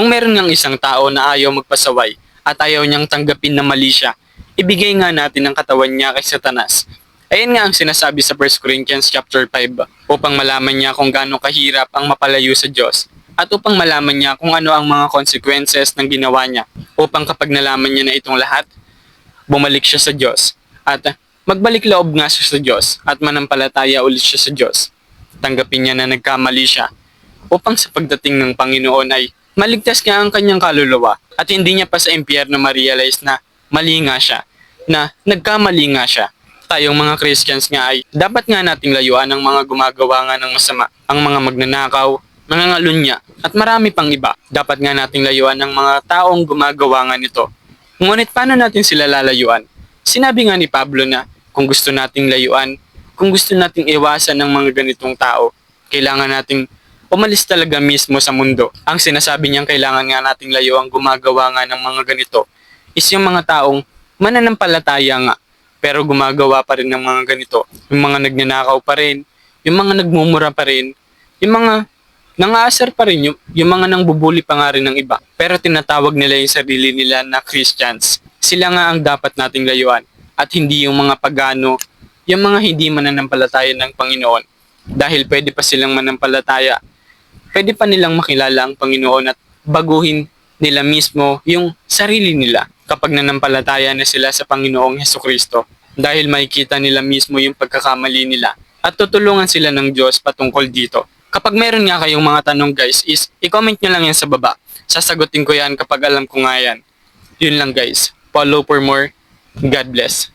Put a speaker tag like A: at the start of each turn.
A: Kung meron ngang isang tao na ayaw magpasaway at ayaw niyang tanggapin na mali siya, ibigay nga natin ang katawan niya kay Satanas. Ayan nga ang sinasabi sa 1 Corinthians chapter 5 upang malaman niya kung gaano kahirap ang mapalayo sa Diyos at upang malaman niya kung ano ang mga consequences ng ginawa niya upang kapag nalaman niya na itong lahat, bumalik siya sa Diyos at magbalik loob nga siya sa Diyos at manampalataya ulit siya sa Diyos. Tanggapin niya na nagkamali siya upang sa pagdating ng Panginoon ay maligtas niya ang kanyang kaluluwa at hindi niya pa sa impyerno ma-realize na mali nga siya, na nagkamali nga siya. Tayong mga Christians nga ay dapat nga nating layuan ang mga gumagawa nga ng masama, ang mga magnanakaw, mga ngalunya, at marami pang iba. Dapat nga nating layuan ang mga taong gumagawa nga nito. Ngunit paano natin sila lalayuan? Sinabi nga ni Pablo na kung gusto nating layuan, kung gusto nating iwasan ng mga ganitong tao, kailangan nating umalis talaga mismo sa mundo. Ang sinasabi niyang kailangan nga nating layo ang gumagawa nga ng mga ganito is yung mga taong mananampalataya nga pero gumagawa pa rin ng mga ganito. Yung mga nagnanakaw pa rin, yung mga nagmumura pa rin, yung mga nangaasar pa rin, yung, yung mga nangbubuli pa nga rin ng iba. Pero tinatawag nila yung sarili nila na Christians. Sila nga ang dapat nating layuan at hindi yung mga pagano, yung mga hindi mananampalataya ng Panginoon. Dahil pwede pa silang manampalataya pwede pa nilang makilala ang Panginoon at baguhin nila mismo yung sarili nila kapag nanampalataya na sila sa Panginoong Heso Kristo dahil makikita nila mismo yung pagkakamali nila at tutulungan sila ng Diyos patungkol dito. Kapag meron nga kayong mga tanong guys is i-comment nyo lang yan sa baba. Sasagutin ko yan kapag alam ko nga yan. Yun lang guys. Follow for more. God bless.